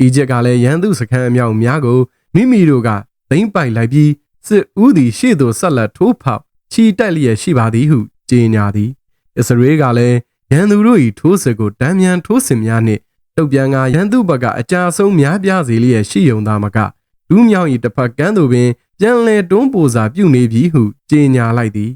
။အီဂျစ်ကလည်းရန်သူစခန်းအမြောက်များကိုမိမိတို့ကသိမ်းပိုက်လိုက်ပြီးစစ်ဦးသည်ရှေ့သို့ဆက်လက်ထိုးဖောက်ချီတက်လျက်ရှိပါသည်ဟုကြေညာသည်။အစ္စရေးကလည်းရန်သူတို့၏ထိုးစစ်ကိုတမ်းမြန်ထိုးစစ်များနှင့်တုတ်ပြန်ကရန်သူဘက်ကအကြဆုံးများပြားစေလျက်ရှိုံသာမကဒူးမြောင်၏တစ်ဖက်ကန်းသို့ပင်ပြန်လည်တွန်းပိုစာပြုနေပြီဟုကြေညာလိုက်သည်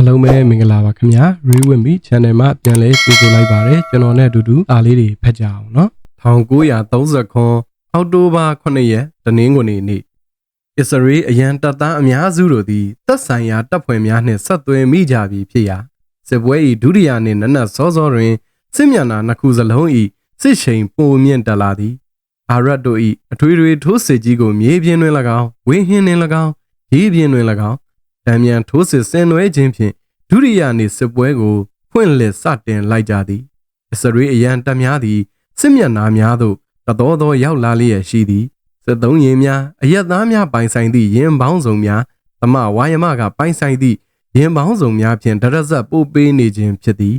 အလုံးပဲမင်္ဂလာပါခင်ဗျာ Rewinme Channel မှာပြန်လဲကြိုဆိုလိုက်ပါတယ်ကျွန်တော်နဲ့အတူတူအားလေးတွေဖတ်ကြအောင်နော်1930ခွန်အောက်တိုဘာ9ရက်တနင်္ဂနွေနေ့အစ္စရေးအရန်တပ်သားအများစုတို့သည်တပ်ဆိုင်ရာတပ်ဖွဲ့များနှင့်ဆက်သွယ်မိကြပြီဖြစ်ရာစစ်ပွဲ၏ဒုတိယနှင့်နနက်စောစောတွင်စစ်မျက်နှာနှစ်ခုစလုံး၏စစ်ချိန်ပုံမြင့်တက်လာသည်အာရပ်တို့၏အထွေထွေထိုးစစ်ကြီးကိုမြေပြင်တွင်၎င်းဝင်းဟင်းတွင်၎င်းရေပြင်တွင်၎င်း မြန်ထိုးစစ်ဆင်နွှဲခြင်းဖြင့်ဒုတိယနေ့စစ်ပွဲကိုဖွင့်လှစ်စတင်လိုက်ကြသည်အစ္စရေးအရန်တပ်များသည်စစ်မျက်နှာများသို့တတော်တော်ရောက်လာလျက်ရှိသည်စစ်သုံးရင်များအရက်သားများပိုင်ဆိုင်သည့်ရင်ပေါင်းစုံများသမဝါယမကပိုင်ဆိုင်သည့်ရင်ပေါင်းစုံများဖြင့်ဒရက်ဆက်ပို့ပေးနေခြင်းဖြစ်သည်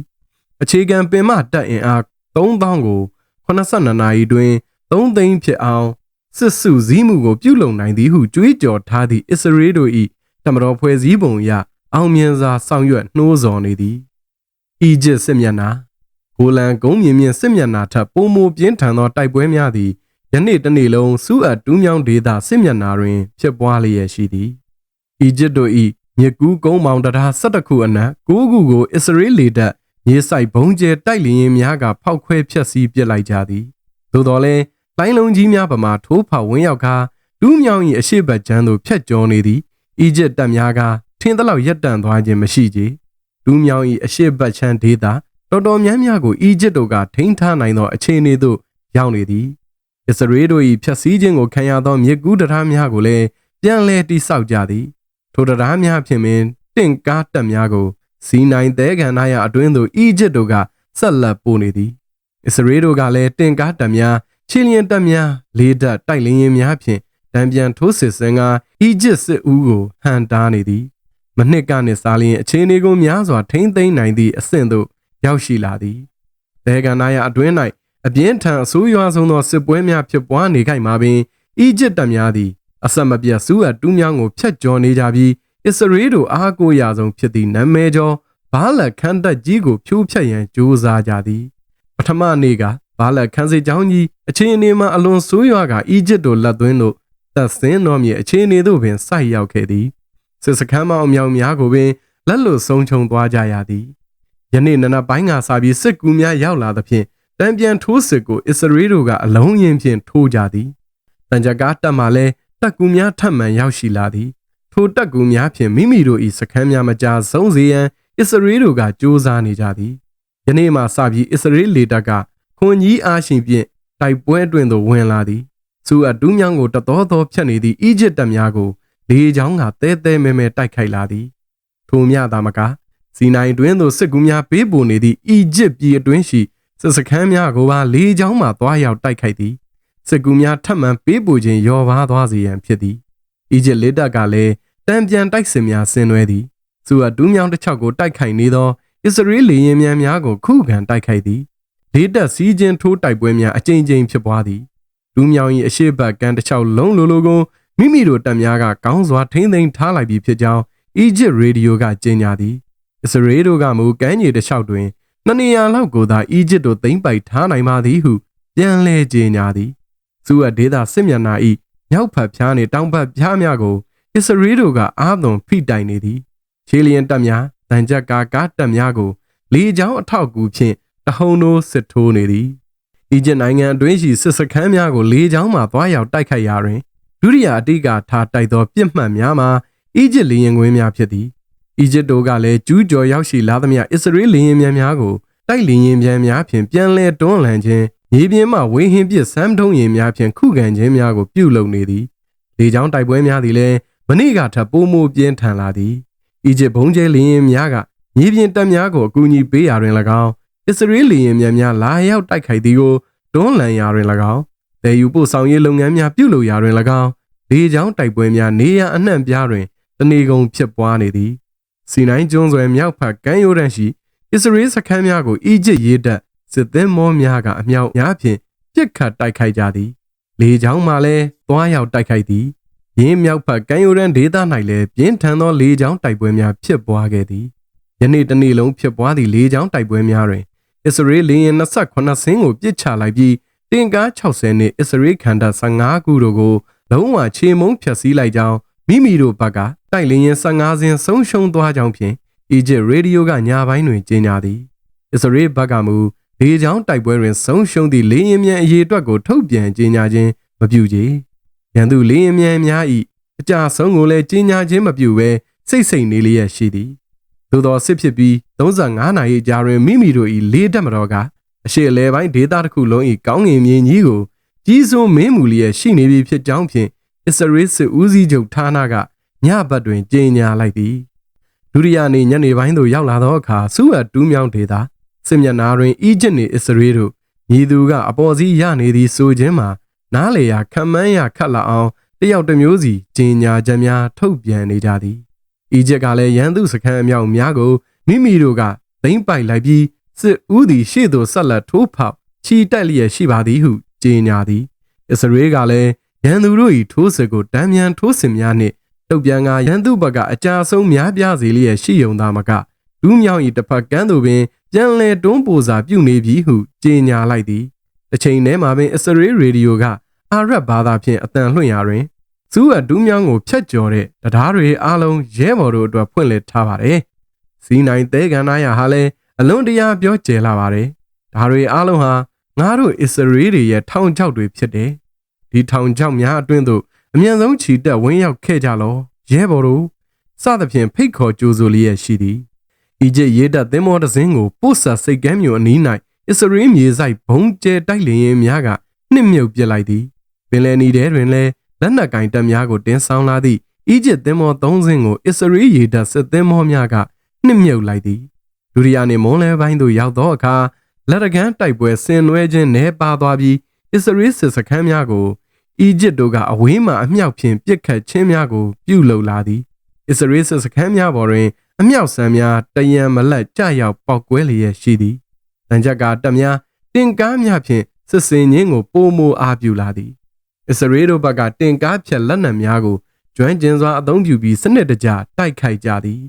အခြေခံပင်မတပ်အင်အား3000ကို82နာရီတွင်3သိန်းဖြစ်အောင်စစ်စုစည်းမှုကိုပြုလုပ်နိုင်သည်ဟုကြွေးကြော်ထားသည့်အစ္စရေးတို့၏ တမတော်ဖွဲ့စည်းပုံအရအောင်မြင်စွာဆောင်ရွက်နှိုးဆော်နေသည်အီဂျစ်စစ်မျက်နှာဂိုလန်ကုန်းမြင့်မြင့်စစ်မျက်နှာထပ်ပုံမပြင်းထန်သောတိုက်ပွဲများသည်ယနေ့တစ်နေ့လုံးစူးအပ်တူးမြောင်းဒေသစစ်မျက်နှာတွင်ဖြစ်ပွားလျက်ရှိသည်အီဂျစ်တို့၏မြကူးကုန်းမောင်တရား17ခုအနက်9ခုကိုအစ္စရေးလေတပ်မြေဆိုင်ဘုံကျဲတိုက်လျင်များကဖောက်ခွဲဖျက်ဆီးပစ်လိုက်ကြသည်သို့တော်လည်းလိုင်းလုံးကြီးများပမာထိုးဖောက်ဝင်းရောက်ကာတူးမြောင်း၏အရှိတ်ဘက်ကျမ်းသို့ဖျက်ကျော်နေသည် အီဂျစ်တပ်များကထင်းသလောက်ရက်တန့်သွားခြင်းမရှိကြ။ဒူးမြောင်၏အရှိတ်ဘတ်ချမ်းဒေတာတော်တော်များများကိုအီဂျစ်တို့ကထိန်းထားနိုင်သောအခြေအနေသို့ရောက်နေသည်။အစ္စရေးတို့၏ဖျက်ဆီးခြင်းကိုခံရသောမြေကူးတရားများကိုလည်းပြန်လည်တိဆောက်ကြသည်။ထိုတရားများဖြင့်ပင်တင့်ကားတပ်များကိုစီနိုင်သဲကန်နာရအတွင်းသို့အီဂျစ်တို့ကဆက်လက်ပို့နေသည်။အစ္စရေးတို့ကလည်းတင့်ကားတပ်များချီလျင်တပ်များလေးတပ်တိုက်လင်းရင်များဖြင့် တံပြန်ထိုးစစ်ဆင်ကအီဂျစ်စစ်ဦးကိုဟန်တားနေသည်မနှစ်ကနှင့်စားလျင်အခြေအနေကိုများစွာထိမ့်သိမ်းနိုင်သည့်အဆင့်သို့ရောက်ရှိလာသည်။ဒေဂန္နာယအတွင်း၌အပြင်းထန်အဆိုးရွားဆုံးသောစစ်ပွဲများဖြစ်ပွားနေကြမှာပင်အီဂျစ်တပ်များသည်အဆက်မပြတ်စူးအပ်တူးမြောင်းကိုဖျက်ကျော်နေကြပြီးအစ္စရေးတို့အားကိုးရာဆုံးဖြစ်သည့်နာမည်ကျော်ဘားလက်ခန်းတက်ကြီးကိုဖြိုးဖျက်ရန်ကြိုးစားကြသည်ပထမနေ့ကဘားလက်ခန်းစီကျောင်းကြီးအခြေအနေမှာအလွန်ဆိုးရွားကအီဂျစ်တို့လက်သွင်း တို့သက်စင်းတော်မြေအခြေအနေသို့ပင်စိုက်ရောက်ခဲ့သည်စစ်စခန်းမောင်မြောင်များကိုပင်လက်လွတ်ဆုံးချုံသွားကြရသည်ယနေ့နနက်ပိုင်းကစပြီးစစ်ကူများရောက်လာသဖြင့်တံပြန်ထိုးစစ်ကိုအစ္စရေးတို့ကအလုံးရင်ဖြင့်ထိုးကြသည်တန်ကြကားတပ်မှလည်းတပ်ကူများထပ်မံရောက်ရှိလာသည်ထိုတပ်ကူများဖြင့်မိမိတို့၏စခန်းများမကြားဆုံးစေရန်အစ္စရေးတို့ကကြိုးစားနေကြသည်ယနေ့မှစပြီးအစ္စရေးလေတပ်ကခွန်ကြီးအားရှင်ဖြင့်တိုက်ပွဲအတွင်သို့ဝင်လာသည် စူအတူးမြောင်းကိုတတော်တော်ဖြတ်နေသည့်အီဂျစ်တပ်များကိုလေချောင်းကတဲတဲမဲမဲတိုက်ခိုက်လာသည်ထိုမြသာမကစီနိုင်တွင်သို့စစ်ကူများပေးပို့နေသည့်အီဂျစ်ပြည်အတွင်းရှိစစ်စခန်းများကိုပါလေချောင်းမှသွားရောက်တိုက်ခိုက်သည်စစ်ကူများထပ်မံပေးပို့ခြင်းရောပါသွားစေရန်ဖြစ်သည်အီဂျစ်လေတပ်ကလည်းတံပြန်တိုက်စစ်များဆင်နွှဲသည်စူအတူးမြောင်းတစ်ချောက်ကိုတိုက်ခိုက်နေသောအစ္စရေးလေယာဉ်များများကိုခုခံတိုက်ခိုက်သည်လေတပ်စီးခြင်းထိုးတိုက်ပွဲများအကြိမ်ကြိမ်ဖြစ်ပွားသည် လူမြောင်၏အရှိတ်ဘက်ကန်တစ်ချောက်လုံးလိုလိုကိုမိမိတို့တပ်များကကောင်းစွာထိမ့်သိမ်းထားလိုက်ပြီးဖြစ်ကြောင်းအီဂျစ်ရေဒီယိုကကြေညာသည်အစ္စရေးတို့ကမူကမ်းခြေတစ်လျှောက်တွင်နှစ်နေရာလောက်ကိုသာအီဂျစ်တို့သိမ်းပိုက်ထားနိုင်ပါသည်ဟုပြန်လဲကြေညာသည်စူအဒေတာစစ်မျက်နှာ၏မြောက်ဖက်ဖြားနှင့်တောင်ဖက်ဖြားများကိုအစ္စရေးတို့ကအားသွန်ဖိတိုင်နေသည်ခြေလျင်တပ်များတန်ကြပ်ကာကားတပ်များကိုလေကြောင်းအထောက်အကူဖြင့်တဟုန်တို့စစ်ထိုးနေသည် အီဂျစ်နိုင်ငံအတွင်းရှိစစ်စခန်းများကိုလေကြောင်းမှသွားရောက်တိုက်ခိုက်ရာတွင်ဒုတိယအတိကထားတိုက်သောပြစ်မှတ်များမှာအီဂျစ်လေယာဉ်ကွင်းများဖြစ်သည်အီဂျစ်တို့ကလည်းကျူးကျော်ရောက်ရှိလာသမျှအစ္စရေးလေယာဉ်များများကိုတိုက်လေယာဉ်ပြန်များဖြင့်ပြန်လည်တွန်းလှန်ခြင်းမြေပြင်မှဝေဟင်ပစ်စမ်းထုံးရင်များဖြင့်ခုခံခြင်းများကိုပြုလုပ်နေသည်လေကြောင်းတိုက်ပွဲများသည်လည်းမနေ့ကထပ်ပိုမိုပြင်းထန်လာသည်အီဂျစ်ဘုံကျဲလေယာဉ်များကမြေပြင်တပ်များကိုအကူအညီပေးရာတွင်၎င်း အစ္စရေးလေယာဉ်များများလာရောက်တိုက်ခိုက်သည်ကိုတွန်းလှန်ရာတွင်၎င်းတည်ယူပို့ဆောင်ရေးလုပ်ငန်းများပြုလုပ်ရာတွင်၎င်းလေကြောင်းတိုက်ပွဲများနေရအနှံ့ပြားတွင်တနေကုန်ဖြစ်ပွားနေသည်စီနိုင်းကျွန်းဆွယ်မြောက်ဖက်ကမ်းရိုးတန်းရှိအစ္စရေးစခန်းများကိုအီဂျစ်ရေးတပ်စစ်သင်္ဘောများကအမြောက်များဖြင့်ပြစ်ခတ်တိုက်ခိုက်ကြသည်လေကြောင်းမှလည်းသွားရောက်တိုက်ခိုက်သည်ရင်းမြောက်ဖက်ကမ်းရိုးတန်းဒေသ၌လည်းပြင်းထန်သောလေကြောင်းတိုက်ပွဲများဖြစ်ပွားခဲ့သည်ယနေ့တနေ့လုံးဖြစ်ပွားသည့်လေကြောင်းတိုက်ပွဲများတွင် အစ္စရေးလေယာဉ်28ဆင်းကိုပစ်ချလိုက်ပြီးတင်ကား60နှင့်အစ္စရေးခန္ဓာ15ခုတို့ကိုလုံးဝခြေမုံဖျက်ဆီးလိုက်ကြောင်းမိမိတို့ဘက်ကတိုက်လေယာဉ်15စင်းဆုံးရှုံးသွားကြောင်းဖြင့်အီဂျစ်ရေဒီယိုကညပိုင်းတွင်ကြေညာသည်အစ္စရေးဘက်ကမူလေကြောင်းတိုက်ပွဲတွင်ဆုံးရှုံးသည့်လေယာဉ်မြန်အရေးအတွက်ကိုထုတ်ပြန်ကြေညာခြင်းမပြုကြ။ရန်သူလေယာဉ်မြန်များ၏အကြဆုံးကိုလည်းကြေညာခြင်းမပြုဘဲစိတ်စိတ်နေလျက်ရှိသည်။သို့သောစစ်ဖြစ်ပြီး 35နာရီကြာတွင်မိမိတို့၏လေးတက်မတော်ကအရှိအလဲပိုင်းဒေသတစ်ခုလုံး၏ကောင်းငင်မြင်းကြီးကိုကြီးစိုးမင်းမူလျက်ရှိနေပြီဖြစ်ကြောင်းဖြင့်အစ္စရေးစစ်ဦးစီးချုပ်ဌာနကညဘက်တွင်ကြေညာလိုက်သည်ဒုတိယနေ့ညနေပိုင်းသို့ရောက်လာသောအခါစူအပ်တူးမြောင်းဒေသစစ်မျက်နှာတွင်အီဂျစ်နှင့်အစ္စရေးတို့ညီသူကအပေါ်စီးရနေသည်ဆိုခြင်းမှာနားလေရာခံမှန်းရခတ်လာအောင်တယောက်တစ်မျိုးစီကြေညာချက်များထုတ်ပြန်နေကြသည်အီဂျစ်ကလည်းရန်သူစခန်းအမြောက်များကို မိမိတို့ကသိမ့်ပိုက်လိုက်ပြီးစစ်ဦးသည်ရှေ့သို့ဆက်လက်ထိုးဖောက်ချီတက်လျက်ရှိပါသည်ဟုကြေညာသည်အစ္စရေးကလည်းရန်သူတို့၏ထိုးစစ်ကိုတမ်းမြန်ထိုးစစ်များနှင့်တုတ်ပြန်ကရန်သူဘက်ကအကြဆုံးများပြားစေလျက်ရှိုံသာမကဒူးမြောင်၏တစ်ဖက်ကန်းသို့ပင်ပြန်လည်တွန်းပို့စာပြုနေပြီဟုကြေညာလိုက်သည်တစ်ချိန်တည်းမှာပင်အစ္စရေးရေဒီယိုကအာရပ်ဘာသာဖြင့်အတန်လွှင့်ရာတွင်ဇူးအဒူးမြောင်းကိုဖျက်ကျော်တဲ့တရားတွေအားလုံးရဲဘော်တို့အတွက်ဖွင့်လှစ်ထားပါတယ်။ စီနိုင်သဲကန္နာရဟာလည်းအလွန်တရာပြောကျယ်လာပါတယ်။ဒါတွေအားလုံးဟာငါတို့အစ္စရေးတွေရဲ့ထောင်ချောက်တွေဖြစ်တယ်။ဒီထောင်ချောက်များအတွင်းသို့အမြန်ဆုံးခြီတက်ဝင်းရောက်ခဲ့ကြလောရဲဘော်တို့စသဖြင့်ဖိတ်ခေါ်ကြိုးဆိုလျက်ရှိသည်။အီဂျစ်ရေတပ်သင်္ဘောတစ်စင်းကိုပို့ဆက်စိတ်ကမ်းမျိုးအနီး၌အစ္စရေးမြေဆိုင်ဘုံကျဲတိုက်လျင်များကနှစ်မြုပ်ပစ်လိုက်သည်။ပင်လယ်နီထဲတွင်လည်းလက်နက်ကင်တပ်များကိုတင်းဆောင်လာသည့်အီဂျစ်သင်္ဘော၃စင်းကိုအစ္စရေးရေတပ်စစ်သင်္ဘောများက နှစ်မြုပ်လိုက်သည်ဒုတိယနေ့မွန်လဲပိုင်းသို့ရောက်သောအခါလက်တကမ်းတိုက်ပွဲဆင်နွှဲခြင်းနဲပါသွားပြီးအစ္စရေးစစ်စခန်းများကိုအီဂျစ်တို့ကအဝေးမှအမြောက်ဖြင့်ပစ်ခတ်ခြင်းများကို ပြုလုပ်လာသည်အစ္စရေးစစ်စခန်းများပေါ်တွင် အမြောက်ဆန်းများတယံမလက်ကြရောက်ပောက်ကွဲလျက်ရှိသည်တန်ကြက်ကတပ်များတင်ကားများဖြင့်စစ်စင်ခြင်းကိုပိုမိုအားပြုလာသည်အစ္စရေးတို့ဘက်ကတင်ကားဖြတ်လက်နက်များကိုကျွမ်းကျင်စွာအသုံးပြုပြီးစနစ်တကျတိုက်ခိုက်ကြသည်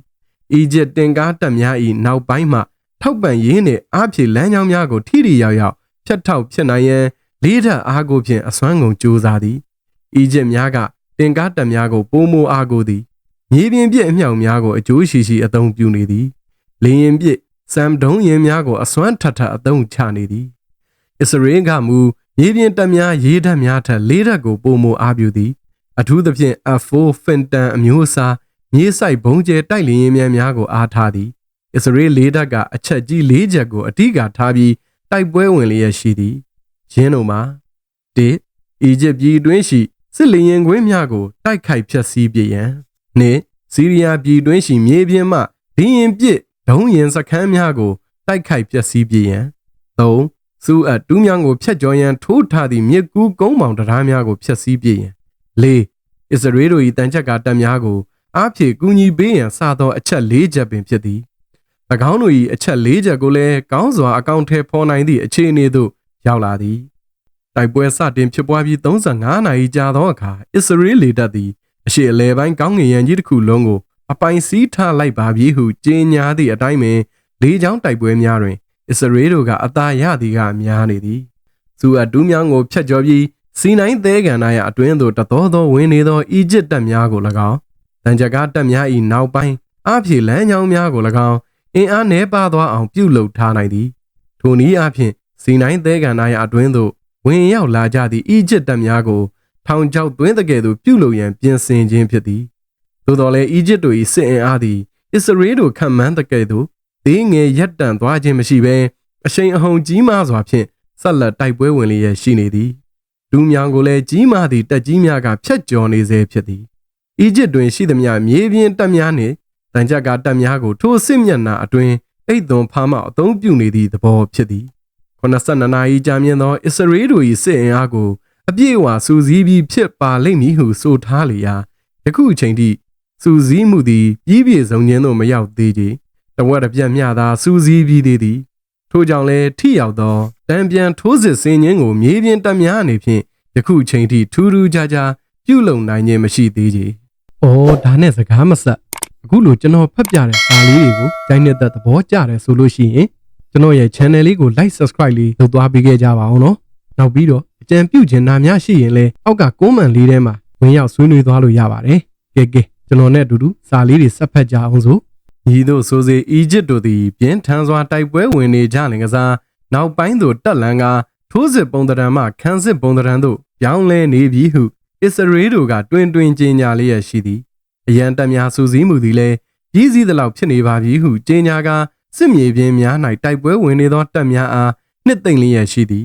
အီဂျစ်တင်ကားတပ်များ၏နောက်ပိုင်းမှထောက်ပံ့ရေးနှင့်အားဖြည့်လမ်းကြောင်းများကိုထိထိရောက်ရောက်ဖျက်ထောက်ဖြစ်နိုင်ရန်လေးထပ်အားကိုဖြင့်အစွမ်းကုန်ကြိုးစားသည်အီဂျစ်များကတင်ကားတပ်များကိုပိုမိုအားကိုသည်မြေပြင်ပြစ်အမြောက်များကိုအကျိုးရှိရှိအသုံးပြုနေသည်လင်းရင်ပြစ်စမ်ဒုံရင်များကိုအစွမ်းထထအသုံးချနေသည်အစ္စရေးကမူမြေပြင်တပ်များရေးတပ်များထက်လေးတပ်ကိုပိုမိုအားပြုသည်အထူးသဖြင့် F4 Fenton အမျိုးအစား မြေဆိုင်ဘုံကျဲတိုက်လျင်များများကိုအားထားသည်အစ္စရေးလေးတပ်ကအချက်ကြီး၄ချက်ကိုအဓိကထားပြီးတိုက်ပွဲဝင်လျက်ရှိသည်ယင်းတို့မှာ၁အီဂျစ်ပြည်တွင်းရှိစစ်လျင်ကွင်းများကိုတိုက်ခိုက်ဖျက်ဆီးပြရန်၂စီးရီးယားပြည်တွင်းရှိမြေပြင်မှဒင်းရင်ပစ်ဒုံးရင်စခန်းများကိုတိုက်ခိုက်ဖျက်ဆီးပြရန်၃စူးအတူးမြောင်းကိုဖျက်ကျော်ရန်ထိုးထားသည့်မြစ်ကူးကုန်းပေါင်တရားများကိုဖျက်ဆီးပြရန်၄အစ္စရေးတို့၏တန်ချက်ကတပ်များကို အားဖြင့်ကူညီပေးရန်စသောအချက်၄ချက်ပင်ဖြစ်သည်၎င်းတို့၏အချက်၄ချက်ကိုလည်းကောင်းစွာအကောင့်ထဲဖော်နိုင်သည့်အခြေအနေသို့ရောက်လာသည်တိုက်ပွဲစတင်ဖြစ်ပွားပြီး35နာရီကြာသောအခါအစ္စရေးလေတပ်သည်အရှေ့အလယ်ပိုင်းကောင်းငင်ရန်ကြီးတစ်ခုလုံးကိုအပိုင်စီးထားလိုက်ပါပြီဟုကြေညာသည့်အတိုင်းပင်လေးချောင်းတိုက်ပွဲများတွင်အစ္စရေးတို့ကအသာရသည်ကများနေသည်ဇူအတူးမြောင်းကိုဖျက်ကျော်ပြီးစီနိုင်သဲကန်နာရအတွင်းသို့တတော်သောဝင်နေသောအီဂျစ်တပ်များကို၎င်း တန်ကြကားတပ်များ၏နောက်ပိုင်းအဖြေလမ်းကြောင်းများကို၎င်းအင်အားနှဲပါသွားအောင်ပြုလုပ်ထားနိုင်သည်ထိုနည်းအားဖြင့်စီနိုင်သဲကန်နာရအတွင်းသို့ဝင်ရောက်လာကြသည့်အီဂျစ်တပ်များကိုထောင်ချောက်သွင်းတဲ့ကဲ့သို့ပြုလုပ်ရန်ပြင်ဆင်ခြင်းဖြစ်သည်သို့တော်လည်းအီဂျစ်တို့၏စစ်အင်အားသည်အစ္စရေးတို့ခံမှန်းတဲ့ကဲ့သို့ဒေးငယ်ရက်တန့်သွားခြင်းမရှိဘဲအရှိန်အဟုန်ကြီးမားစွာဖြင့်ဆက်လက်တိုက်ပွဲဝင်လျက်ရှိနေသည်ဒူးမြောင်ကိုလည်းကြီးမားသည့်တက်ကြီးများကဖျက်ကျော်နေစေဖြစ်သည် အီဂျစ်တွင်ရှိသမျှမြေပြင်တပ်များနှင့်တန်ကြပ်ကတပ်များကိုထိုစစ်မျက်နှာအတွင်းအိတ်သွန်ဖားမှအသုံးပြုနေသည့်သဘောဖြစ်သည်82နာရီကြာမြင့်သောအစ္စရေးတို့၏စစ်အင်အားကိုအပြည့်အဝစူးစီးပြီးဖြစ်ပါလိမ့်မည်ဟုဆိုထားလေရာယခုအချိန်ထိစူးစီးမှုသည်ပြီးပြည့်စုံခြင်းသို့မရောက်သေးကြတဝက်တစ်ပြက်မျှသာစူးစီးပြီးသေးသည်ထို့ကြောင့်လည်းထိရောက်သောတံပြန်ထိုးစစ်ဆင်ခြင်းကိုမြေပြင်တက်များအနေဖြင့်ယခုအချိန်ထိထူးထူးခြားခြားပြုလုပ်နိုင်ခြင်းမရှိသေးကြ။ အော်ဒါနဲ့စကားမဆက်အခုလိုကျွန်တော်ဖတ်ပြတဲ့စာလေးတွေကိုကြိုင်းနေတဲ့သဘောကျတယ်ဆိုလို့ရှိရင်ကျွန်တော်ရဲ့ channel လေးကို like subscribe လေးလုပ်သွားပေးခဲ့ကြပါအောင်နော်။နောက်ပြီးတော့အကြံပြုချင်တာများရှိရင်လည်းအောက်က comment လေးထဲမှာဝင်ရောက်ဆွေးနွေးသွားလို့ရပါတယ်။ကဲကဲကျွန်တော်နဲ့အတူတူစာလေးတွေဆက်ဖတ်ကြအောင်စို့။ညီတို့ဆိုစေအီဂျစ်တို့သည်ပြင်းထန်စွာတိုက်ပွဲဝင်နေကြလင်ကစားနောက်ပိုင်းသို့တက်လန်ကထိုးစစ်ပုံတရံမှခန်းစစ်ပုံတရံသို့ပြောင်းလဲနေပြီဟု အစ္စရေးတို့ကတွင်တွင်ကြေညာလျက်ရှိသည်အရန်တက်များစူးစီးမှုသည်လည်းကြီးစည်းသလောက်ဖြစ်နေပါပြီဟုကြေညာကစစ်မြေပြင်များ၌တိုက်ပွဲဝင်နေသောတပ်များအားနှစ်သိမ့်လျက်ရှိသည်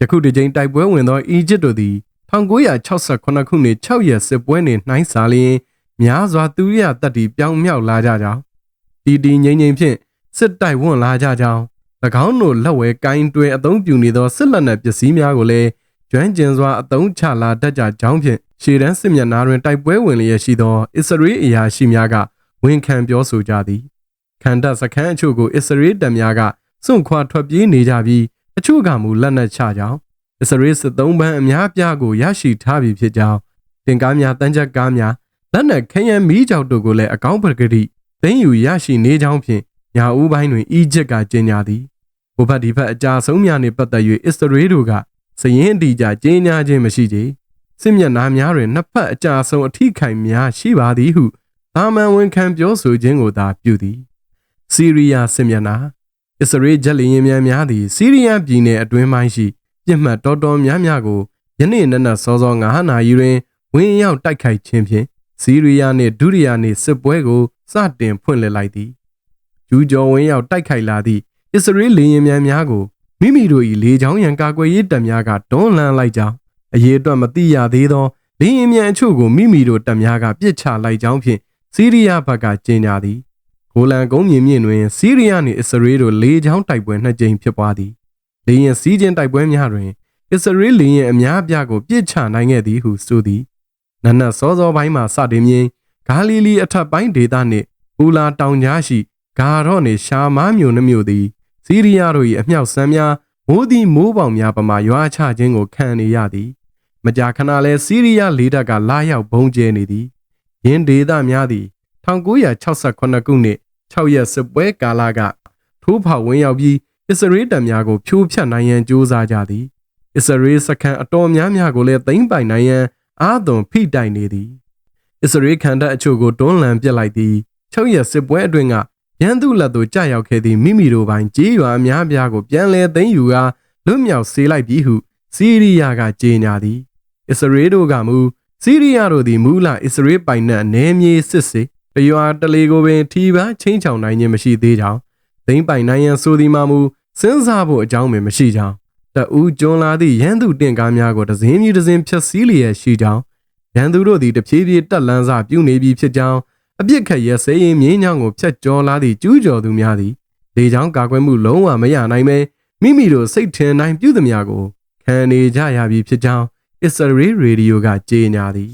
ယခုတစ်ကြိမ်တိုက်ပွဲဝင်သောအီဂျစ်တို့သည်1968ခုနှစ်6ရက်စစ်ပွဲနှင့်နှိုင်းစာလျင်များစွာသူရတပ်တီပြောင်းမြောက်လာကြကြောင်းတီတီငိမ့်ငိမ့်ဖြင့်စစ်တိုက်ဝွန့်လာကြကြောင်း၎င်းတို့လက်ဝဲကိုင်းတွဲအသုံးပြုနေသောစစ်လက်နက်ပစ္စည်းများကိုလည်း ကျွမ်းကျင်စွာအသုံးချလာတတ်ကြကြောင်းဖြင့်ရှေ့တန်းစစ်မျက်နှာတွင်တိုက်ပွဲဝင်လျက်ရှိသောအစ္စရေးအရာရှိများကဝန်ခံပြောဆိုကြသည်ခံတပ်စခန်းအချို့ကိုအစ္စရေးတပ်များကစွန့်ခွာထွက်ပြေးနေကြပြီးအချို့ကမူလက်နက်ချကြောင်းအစ္စရေးစစ်သုံးပန်းအများပြားကိုရရှိထားပြီဖြစ်ကြောင်းတင်ကားများတန်းချက်ကားများလက်နက်ခရမ်းမီးကြောက်တို့ကိုလည်းအကောင့်ပဂတိသိမ်းယူရရှိနေကြောင်းဖြင့်ညာဦးပိုင်းတွင်အီဂျစ်ကကြေညာသည်ဘုဖတ်ဒီဖက်အကြဆုံးများနှင့်ပတ်သက်၍အစ္စရေးတို့က စရင်အတီကြကြေညာခြင်းမရှိကြစစ်မျက်နှာများတွင်နှစ်ဖက်အကြဆုံးအထိခိုက်များရှိပါသည်ဟုသာမန်ဝန်ခံပြောဆိုခြင်းကိုသာပြုသည်စီးရီးယားစစ်မျက်နှာအစ္စရေးဂျက်လီရင်များများသည်စီးရီးယားပြည်နယ်အတွင်းပိုင်းရှိပြစ်မှတ်တော်တော်များများကိုယနေ့နက်နက်စောစော9နာရီတွင်ဝင်ရောက်တိုက်ခိုက်ခြင်းဖြင့်စီးရီးယားနှင့်ဒုတိယနေ့စစ်ပွဲကိုစတင်ဖွင့်လှစ်လိုက်သည်ကျူးကျော်ဝင်ရောက်တိုက်ခိုက်လာသည့်အစ္စရေးလေယာဉ်များများကို မိမိတို့၏လေကြောင်းရန်ကာကွယ်ရေးတပ်များကတွန်းလှန်လိုက်ကြောင်းအရေးအတွက်မသိရသေးသောလေယာဉ်မြန်အချို့ကိုမိမိတို့တပ်များကပစ်ချလိုက်ကြောင်းဖြင့်စီးရီးယားဘက်ကကြေညာသည်ဂိုလန်ကုန်းမြင့်မြင့်တွင်စီးရီးယားနှင့်အစ္စရေးတို့လေကြောင်းတိုက်ပွဲနှစ်ကြိမ်ဖြစ်ပွားသည်လေယာဉ်စီးခြင်းတိုက်ပွဲများတွင်အစ္စရေးလေယာဉ်အများအပြားကိုပစ်ချနိုင်ခဲ့သည်ဟုဆိုသည်နနက်စောစောပိုင်းမှစတင်မြင်ဂါလီလီအထက်ပိုင်းဒေသနှင့်ပူလာတောင်ကြားရှိဂါရော့နှင့်ရှာမားမြို့နှမျိုးသည် စီးရီးယားတို့၏အမြောက်ဆန်းများမိုးသည်မိုးပေါင်များပမာရွာချခြင်းကိုခံနေရသည်မကြာခဏလဲစီးရီးယားလေတပ်ကလာရောက်ဘုံကျဲနေသည်ယင်းဒေသများသည်1968ခုနှစ်6ရက်စစ်ပွဲကာလကထိုးဖောက်ဝင်ရောက်ပြီးအစ္စရေးတပ်များကိုဖြိုးဖျက်နိုင်ရန်ကြိုးစားကြသည်အစ္စရေးစခန်းအတော်များများကိုလည်းသိမ်းပိုင်နိုင်ရန်အာသွန်ဖိတိုက်နေသည်အစ္စရေးခံတပ်အချို့ကိုတွန်းလှန်ပစ်လိုက်သည်6ရက်စစ်ပွဲအတွင်းက ရန်သူလက်သို့ကြာရောက်ခဲ့သည့်မိမိတို့ပိုင်းကြေးရွာအများပြားကိုပြန်လည်သိမ်းယူကာလွတ်မြောက်စေလိုက်ပြီဟုစီးရီးယားကကြေညာသည်အစ္စရေးတို့ကမူစီးရီးယားတို့သည်မူလအစ္စရေးပိုင်နက်အနေမြေစစ်စေတရွာတလေကိုပင်ထီပါချင်းချောင်နိုင်ခြင်းမရှိသေးကြောင်းသိမ်းပိုင်နိုင်ရန်ဆိုသည်မှမူစဉ်းစားဖို့အကြောင်းပင်မရှိကြောင်းတဦးကျွန်းလာသည့်ရန်သူတင့်ကားများကိုတစင်းမြူတစင်းဖြတ်စည်းလျက်ရှိကြောင်းရန်သူတို့သည်တဖြည်းဖြည်းတက်လန်းစပြုနေပြီဖြစ်ကြောင်း အပြစ်ခတ်ရဲစေရင်မြင်းချောင်းကိုဖျက်ကျော်လာသည့်ကျူးကျော်သူများသည်လေချောင်းကာကွယ်မှုလုံးဝမရနိုင်ပဲမိမိတို့စိတ်ထင်နိုင်ပြုသမျှကိုခံနေကြရပြီဖြစ်ကြောင်းအစ္စရေးရေဒီယိုကကြေညာသည်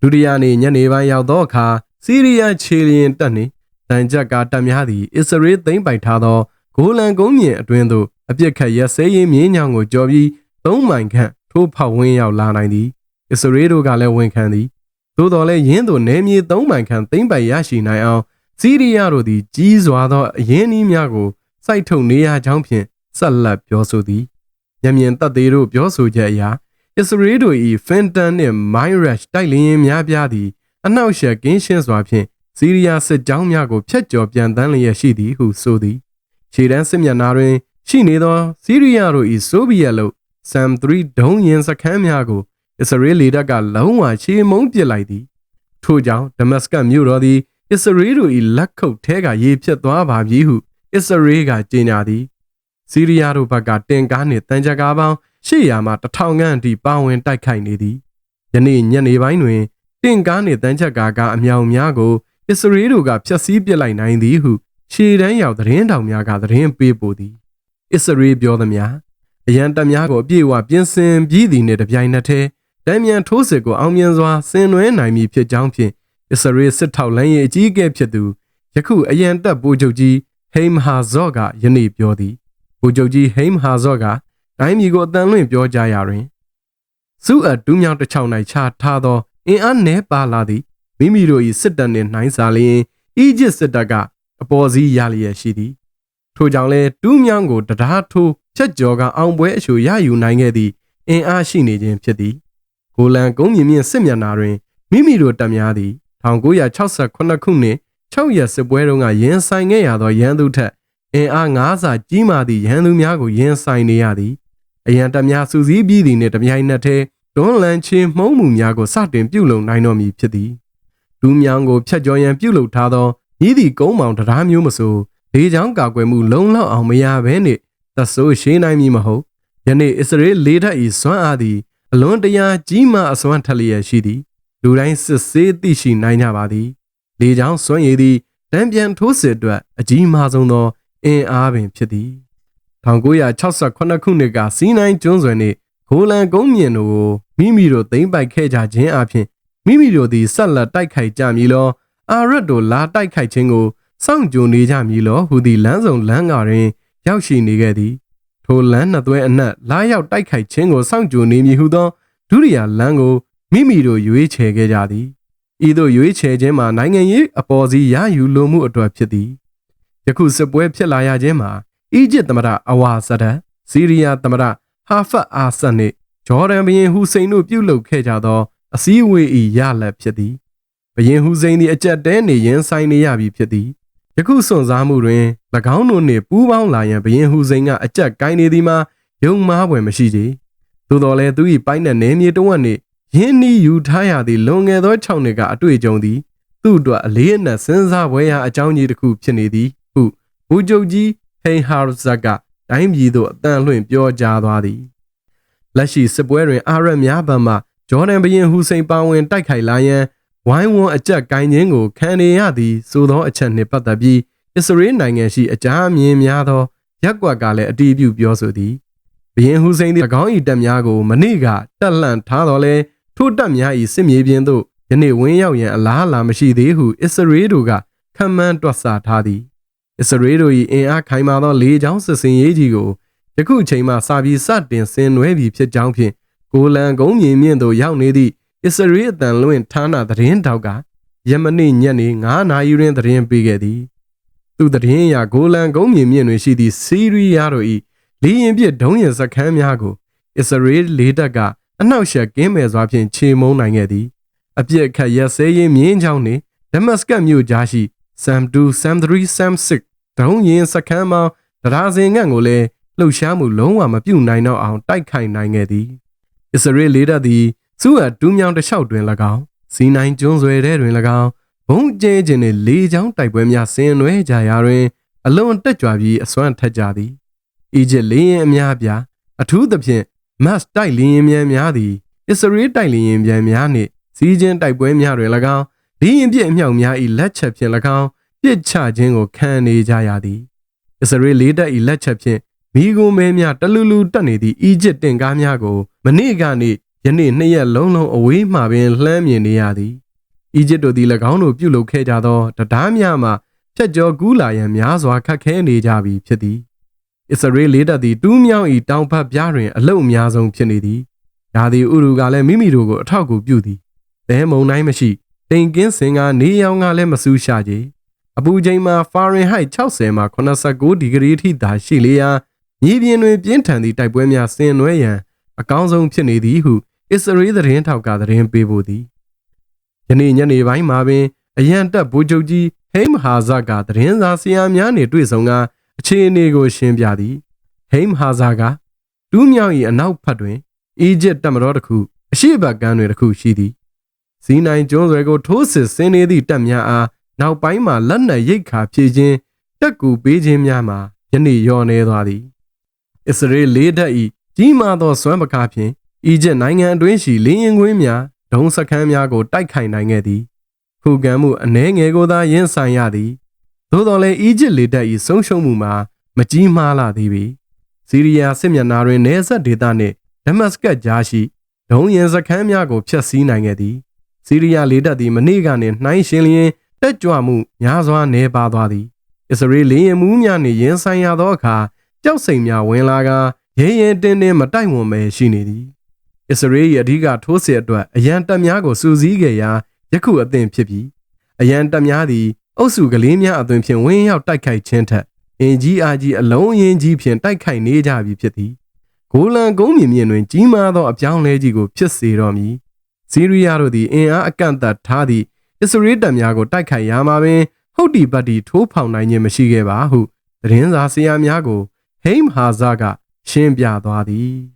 ဒုတိယနေ့ညနေပိုင်းရောက်သောအခါစီးရီးယားခြေလျင်တပ်နှင့်တန်ကြပ်ကာတပ်များသည်အစ္စရေးသိမ်းပိုက်ထားသောဂိုလန်ကုန်းမြင့်အတွင်းသို့အပြစ်ခတ်ရဲစေရင်မြင်းချောင်းကိုကျော်ပြီးသုံးမိုင်ခန့်ထိုးဖောက်ဝင်းရောက်လာနိုင်သည်အစ္စရေးတို့ကလည်းဝန်ခံသည် သို့တော်လည်းယင်းသို့နယ်မြေသုံးမိုင်ခန့်သိမ်းပိုက်ရရှိနိုင်အောင်စီးရီးယားတို့သည်ကြီးစွာသောအရင်းအနှီးများကိုစိုက်ထုတ်နေရကြောင်းဖြင့်ဆက်လက်ပြောဆိုသည်မျက်မြင်သက်သေတို့ပြောဆိုချက်အရအစ္စရေးတို့၏ဖင်တန်နှင့်မိုင်းရက်တိုက်လျင်များပြားသည်အနှောက်အယှက်ကင်းရှင်းစွာဖြင့်စီးရီးယားစစ်ကြောင်းများကိုဖျက်ကျော်ပြန်တန်းလျက်ရှိသည်ဟုဆိုသည်ခြေတန်းစစ်မျက်နှာတွင်ရှိနေသောစီးရီးယားတို့၏ဆိုဗီယက်လို့ SAM 3 ဒုံးရင်စခန်းများကို အစ္စရေးလေတပ်ကလုံးဝချေမုန်းပစ်လိုက်သည်ထို့ကြောင့်ဒမတ်စကတ်မြို့တော်သည်အစ္စရေးတို့၏လက်ခုပ်ထဲကရေဖြတ်သွားပါပြီဟုအစ္စရေးကကြေညာသည်စီးရီးယားတို့ဘက်ကတင်ကားနှင့်တန်ကြကားပေါင်း800မှ1000ခန့်အထိပါဝင်တိုက်ခိုက်နေသည်ယနေ့ညနေပိုင်းတွင်တင်ကားနှင့်တန်ချက်ကားကအမြောင်များကိုအစ္စရေးတို့ကဖျက်ဆီးပစ်လိုက်နိုင်သည်ဟုရှေ့တန်းရောက်သတင်းတောင်များကသတင်းပေးပို့သည်အစ္စရေးပြောသည်များအရန်တပ်များကိုအပြည့်အဝပြင်ဆင်ပြီးသည်နှင့်တပြိုင်နက်တည်း တမ်းမြန်ထိုးစစ်ကိုအောင်မြင်စွာဆင်နွှဲနိုင်မည်ဖြစ်ကြောင်းဖြင့်အစ္စရေးစစ်ထောက်လိုင်းရဲ့အကြီးအကဲဖြစ်သူယခုအရန်တပ်ဗိုလ်ချုပ်ကြီးဟိမ်ဟာဇော့ကယနေ့ပြောသည်ဗိုလ်ချုပ်ကြီးဟိမ်ဟာဇော့ကတိုင်းပြည်ကိုအတန်လွင့်ပြောကြားရာတွင်စုအပ်ဒူးမြောင်တစ်ချောင်း၌ခြားထားသောအင်အားနည်းပါလာသည်မိမိတို့၏စစ်တပ်နှင့်နှိုင်းစာလျင်အီဂျစ်စစ်တပ်ကအပေါ်စီးရလျက်ရှိသည်ထို့ကြောင့်လဲတူးမြောင်ကိုတရားထိုးချက်ကျော်ကအောင်ပွဲအချိုရယူနိုင်ခဲ့သည့်အင်အားရှိနေခြင်းဖြစ်သည် ဂိုလန်ကုန်းမြင့်မြင့်စစ်မျက်နှာတွင်မိမိတို့တပ်များသည်1968ခုနှစ်6ရက်စစ်ပွဲတုန်းကရင်ဆိုင်ခဲ့ရသောရန်သူထက်အင်အား9ဆကြီးမားသည့်ရန်သူများကိုရင်ဆိုင်နေရသည်အရန်တပ်များစူးစီးပြီးသည်နှင့်တပြိုင်နက်တည်းတွန်းလန်ချင်းမှုံးမှုများကိုစတင်ပြုလုပ်နိုင်တော်မူဖြစ်သည်ဒူးမြောင်ကိုဖျက်ကျော်ရန်ပြုလုပ်ထားသောဤသည့်ကုန်းမောင်တရားမျိုးမဆိုလေချောင်းကာကွယ်မှုလုံလောက်အောင်မရဘဲနှင့်သဆိုးရှင်းနိုင်မည်မဟုတ်ယနေ့အစ္စရေးလေတပ်၏စွမ်းအားသည် အလွန်တရာကြီးမားအစွမ်းထက်လျက်ရှိသည်လူတိုင်းစစ်ဆေးသိရှိနိုင်ကြပါသည်လေချောင်းစွမ်းရည်သည်တံပြန်ထိုးစစ်အတွက်အကြီးမားဆုံးသောအင်အားပင်ဖြစ်သည်1968ခုနှစ်ကစီးနိုင်ကျွန်းဆွယ်နှင့်ဂိုလန်ကုန်းမြင့်တို့ကိုမိမိတို့သိမ်းပိုက်ခဲ့ကြခြင်းအပြင်မိမိတို့သည်ဆက်လက်တိုက်ခိုက်ကြမည်လောအာရတ်တို့လာတိုက်ခိုက်ခြင်းကိုစောင့်ကြိုနေကြမည်လောဟူသည့်လမ်းဆောင်လမ်းကားတွင်ရောက်ရှိနေခဲ့သည် ထိုလမ်းနှစ်သွဲအနက်လာရောက်တိုက်ခိုက်ခြင်းကိုစောင့်ကြိုနေမည်ဟုသောဒုတိယလမ်းကိုမိမိတို့ရွေးချယ်ခဲ့ကြသည်ဤသို့ရွေးချယ်ခြင်းမှာနိုင်ငံရေးအပေါ်စီရယူလိုမှုအတွက်ဖြစ်သည်ယခုစစ်ပွဲဖြစ်လာရခြင်းမှာအီဂျစ်သမ္မတအဝါဆဒန်စီးရီးယားသမ္မတဟာဖတ်အာဆတ်နှင့်ဂျော်ဒန်ဘုရင်ဟူစိန်တို့ပြုလုပ်ခဲ့ကြသောအစည်းအဝေး၏ရလဒ်ဖြစ်သည်ဘုရင်ဟူစိန်သည်အကြက်တဲနေရင်ဆိုင်နေရပြီဖြစ်သည် ယခုစွန့်စားမှုတွင်၎င်းတို့နှင့်ပူးပေါင်းလာရန်ဘုရင်ဟူစိန်ကအကြက်ကိုင်းနေသည်မှာယုံမားပွေမရှိကြသို့တော်လည်းသူ၏ပိုင်းတဲ့နေမြေတဝက်နှင့်ယင်းနီးယူထားရသည့်လွန်ငယ်သော6နှစ်ကအတွေ့အကြုံသည်သူ့အတွက်အလေးအနက်စဉ်းစားပွဲရာအကြောင်းကြီးတစ်ခုဖြစ်နေသည်ဟုဘူဂျုတ်ကြီးဟိန်ဟာဇက်ကတိုင်းပြည်သို့အတန်လွှင့်ပြောကြားသွားသည်လက်ရှိစစ်ပွဲတွင်အာရပ်များဘက်မှဂျော်ဒန်ဘုရင်ဟူစိန်ပါဝင်တိုက်ခိုက်လာရန် ဝိုင်းဝန်းအကြက်ကိုင်းခြင်းကိုခံနေရသည်ဆိုသောအချက်နှင့်ပတ်သက်ပြီးအစ္စရေးနိုင်ငံရှိအကြမ်းအမြင်များသောရက်ကွက်ကလည်းအတီးပြုပြောဆိုသည်ဘုရင်ဟူစိန်သည်၎င်း၏တပ်များကိုမနေ့ကတက်လှန့်ထားတော်လဲထိုတပ်များ၏စစ်မြေပြင်သို့ယနေ့ဝင်းရောက်ရန်အလားအလာမရှိသေးဟုအစ္စရေးတို့ကခံမှန်းတွက်ဆထားသည်အစ္စရေးတို့၏အင်အားခိုင်မာသောလေကြောင်းစစ်စင်ရေးကြီးကိုယခုအချိန်မှစာပြီးစတင်ဆင်နွှဲပြီးဖြစ်ကြောင်းဖြင့်ကိုလန်ကုန်းမြင်မြင့်သို့ရောက်နေသည့် အစ္စရေးအတန်လွင့်ဌာနသတင်းတောက်ကယမနေ့ညနေ9နာရီတွင်သတင်းပေးခဲ့သည်သူသတင်းအရဂိုလန်ကုန်းမြင်မြင့်တွင်ရှိသည့်စီးရီးယားတို့၏လေရင်ပစ်ဒုံးရစခန်းများကိုအစ္စရေးလေတပ်ကအနှောက်အယှက်ကင်းမဲ့စွာဖြင့်ခြေမုံနိုင်ခဲ့သည်အပြစ်အခတ်ရက်စဲရေးမြင်းချောင်းနှင့်ဒမတ်စကတ်မြို့ကြားရှိ Sam 2 Sam 3 Sam 6ဒုံးရင်စခန်းပေါင်းတရားစင်ငန့်ကိုလည်းလှုပ်ရှားမှုလုံးဝမပြုတ်နိုင်တော့အောင်တိုက်ခိုက်နိုင်ခဲ့သည်အစ္စရေးလေတပ်သည် စုအပ်တူးမြောင်းတစ်လျှောက်တွင်၎င်းစီနိုင်ကျွန်းဆွယ်ထဲတွင်၎င်းဘုံကျဲခြင်းနှင့်လေချောင်းတိုက်ပွဲများဆင်နွှဲကြရာတွင် အလွန်တက်ကြွပြီးအစွမ်းထက်ကြသည်အီဂျစ်လေရင်အများပြားအထူးသဖြင့်မတ်တိုက်လေရင်မြန်များသည်အစ္စရေးတိုက်လေရင်မြန်များနှင့်စီးချင်းတိုက်ပွဲများတွင်၎င်းလေရင်ပြည့်အမြောက်များ၏လက်ချက်ဖြင့်၎င်းပြစ်ချခြင်းကိုခံနေကြရသည်အစ္စရေးလေတပ်၏လက်ချက်ဖြင့်မိဂုံမဲများတလူလူတက်နေသည့်အီဂျစ်တင်ကားများကိုမနေ့ကနေ ယနေ့နှစ်ရက်လုံးလုံးအဝေးမှပင်လှမ်းမြင်နေရသည်အီဂျစ်တို့သည်၎င်းတို့ပြုလုပ်ခဲ့ကြသောတရားများမှဖြတ်ကျော်ကူးလာရန်များစွာခက်ခဲနေကြပြီဖြစ်သည်အစ္စရေးလေးတပ်သည်တူးမြောင်း၏တောင်ဘက်ပြားတွင်အလုံအများဆုံးဖြစ်နေသည်ဒါသည်ဥရုကလည်းမိမိတို့ကိုအထောက်အကူပြုသည်ဘဲမုံတိုင်းမရှိတိမ်ကင်းစင်ကနေရောင်ကလည်းမဆူးရှာကြအပူချိန်မှာ Fahrenheit 60မှ89ဒီဂရီထိသာရှိလေရာမြေပြင်တွင်ပြင်းထန်သည့်တိုက်ပွဲများဆင်နွှဲရန်အကောင်းဆုံးဖြစ်နေသည်ဟု အစ္စရေးသတင်းထောက်ကသတင်းပေးပို့သည်ယနေ့ညနေပိုင်းမှာပင်အရန်တပ်ဗိုလ်ချုပ်ကြီးဟိမ်ဟာဇာကသတင်းစာဆရာများနှင့်တွေ့ဆုံကအခြေအနေကိုရှင်းပြသည်ဟိမ်ဟာဇာကတူးမြောင်၏အနောက်ဘက်တွင်အီဂျစ်တပ်မတော်တစ်ခုအရှိတ်ဘက်ကမ်းတွင်တစ်ခုရှိသည်ဇီနိုင်ကျွန်းဆွယ်ကိုထိုးစစ်ဆင်နေသည့်တပ်များအားနောက်ပိုင်းမှာလက်နက်ရိတ်ခါဖြည့်ခြင်းတက်ကူပေးခြင်းများမှာယနေ့လျော်နေသွားသည်အစ္စရေးလေးတပ်၏ကြီးမားသောစွမ်းပကားဖြင့် အီဂျစ်နိုင်ငံအတွင်းရှိလင်းရင်ခွင်းများဒုံစခန်းများကိုတိုက်ခိုက်နိုင်ခဲ့သည်ခုခံမှုအနှဲငယ်ကိုသာရင်ဆိုင်ရသည်သို့တော်လည်းအီဂျစ်လေတပ်၏ဆုံးရှုံးမှုမှာမကြီးမားလာသေးပေစီးရီးယားစစ်မျက်နှာတွင်နေဆက်ဒေသနှင့်ဒမတ်စကတ်ကြားရှိဒုံးရင်စခန်းများကိုဖျက်ဆီးနိုင်ခဲ့သည်စီးရီးယားလေတပ်သည်မနေ့ကနေနှိုင်းရှင်လျင်တက်ကြွမှုများစွာနေပါသွားသည်အစ္စရေးလေယာဉ်မှုများနှင့်ရင်ဆိုင်ရသောအခါကြောက်စိမ်များဝင်လာကာရဲရဲတင်းတင်းမတိုက်ဝန်းပဲရှိနေသည် အစ္စရေး၏အဓိကထိုးစစ်အတွက်အရန်တပ်များကိုစူးစီးခဲ့ရာယခုအသင့်ဖြစ်ပြီးအရန်တပ်များသည်အုပ်စုကလေးများအသွင်ဖြင့်ဝင်းရောက်တိုက်ခိုက်ခြင်းထက်အင်ကြီးအားကြီးအလုံးအင်းကြီးဖြင့်တိုက်ခိုက်နေကြပြီဖြစ်သည်ဂိုလန်ကုန်းမြင့်မြင့်တွင်ကြီးမားသောအပြောင်းလဲကြီးကိုဖြစ်စေတော်မူစီးရီးယားတို့သည်အင်အားအကန့်အသတ်ထားသည့်အစ္စရေးတပ်များကိုတိုက်ခိုက်ရာမှာပင်ဟုတ်တီပတ်တီထိုးဖောင်နိုင်ခြင်းမရှိခဲ့ပါဟုသတင်းစာဆရာများကိုဟိမ်ဟာဇာကရှင်းပြသွားသည်